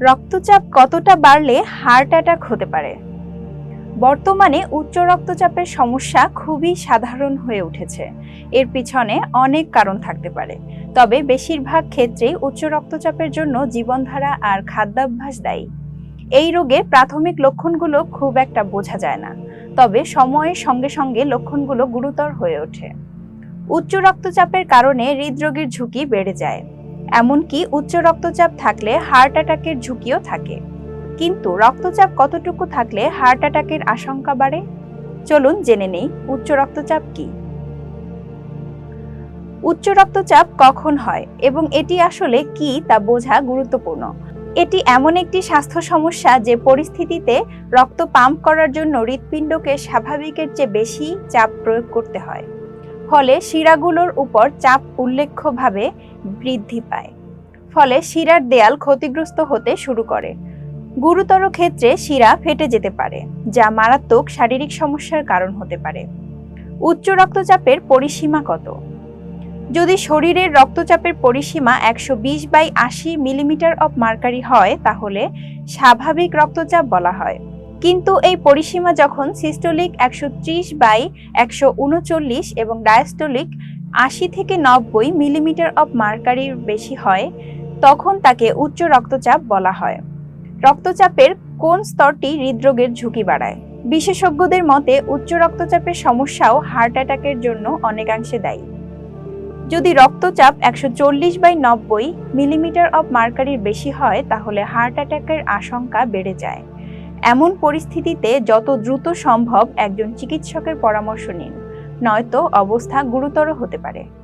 রক্তচাপ কতটা বাড়লে হার্ট অ্যাটাক হতে পারে? বর্তমানে উচ্চ রক্তচাপের সমস্যা খুবই সাধারণ হয়ে উঠেছে। এর পিছনে অনেক কারণ থাকতে পারে। তবে বেশিরভাগ ক্ষেত্রেই উচ্চ রক্তচাপের জন্য জীবনধারা আর খাদ্যাভ্যাস দায়ী। এই রোগের প্রাথমিক লক্ষণগুলো খুব একটা বোঝা যায় না। তবে সময়ের সঙ্গে সঙ্গে লক্ষণগুলো গুরুতর হয়ে ওঠে। উচ্চ রক্তচাপের কারণে হৃদরোগের ঝুঁকি বেড়ে যায়। এমনকি উচ্চ রক্তচাপ থাকলে হার্ট অ্যাটাকের ঝুঁকিও থাকে। কিন্তু রক্তচাপ কতটুকু থাকলে হার্ট অ্যাটাকের আশঙ্কা বাড়ে? চলুন জেনে নেই উচ্চ রক্তচাপ কি। উচ্চ রক্তচাপ কখন হয় এবং এটি আসলে কি তা বোঝা গুরুত্বপূর্ণ। এটি এমন একটি স্বাস্থ্য সমস্যা যে পরিস্থিতিতে রক্ত পাম্প করার জন্য হৃৎপিণ্ডকে স্বাভাবিকের চেয়ে বেশি চাপ প্রয়োগ করতে হয়। ফলে শিরাগুলোর উপর চাপ উল্লেখ্যভাবে বৃদ্ধি পায়। ফলে শিরার দেয়াল ক্ষতিগ্রস্ত হতে শুরু করে। গুরুতর ক্ষেত্রে শিরা ফেটে যেতে পারে, যা মারাত্মক শারীরিক সমস্যার কারণ হতে পারে। উচ্চ রক্তচাপের পরিসীমা কত? যদি শরীরের রক্তচাপের পরিসীমা একশো বিশ বাই আশি মিলিমিটার অফ মার্কারি হয়, তাহলে স্বাভাবিক রক্তচাপ বলা হয়। কিন্তু এই পরিসীমা যখন সিস্টোলিক একশো ত্রিশ বাই একশো উনচল্লিশ এবং ডায়াস্টোলিক আশি থেকে নব্বই মিলিমিটার অফ মার্কারির বেশি হয়, তখন তাকে উচ্চ রক্তচাপ বলা হয়। রক্তচাপের কোন স্তরটি হৃদরোগের ঝুঁকি বাড়ায়? বিশেষজ্ঞদের মতে, উচ্চ রক্তচাপের সমস্যাও হার্ট অ্যাটাকের জন্য অনেকাংশে দায়ী। যদি রক্তচাপ একশো চল্লিশ বাই নব্বই মিলিমিটার অফ মার্কারির বেশি হয়, তাহলে হার্ট অ্যাটাকের আশঙ্কা বেড়ে যায়। এমন পরিস্থিতিতে যত দ্রুত সম্ভব একজন চিকিৎসকের পরামর্শ নিন নয়তো অবস্থা গুরুতর হতে পারে।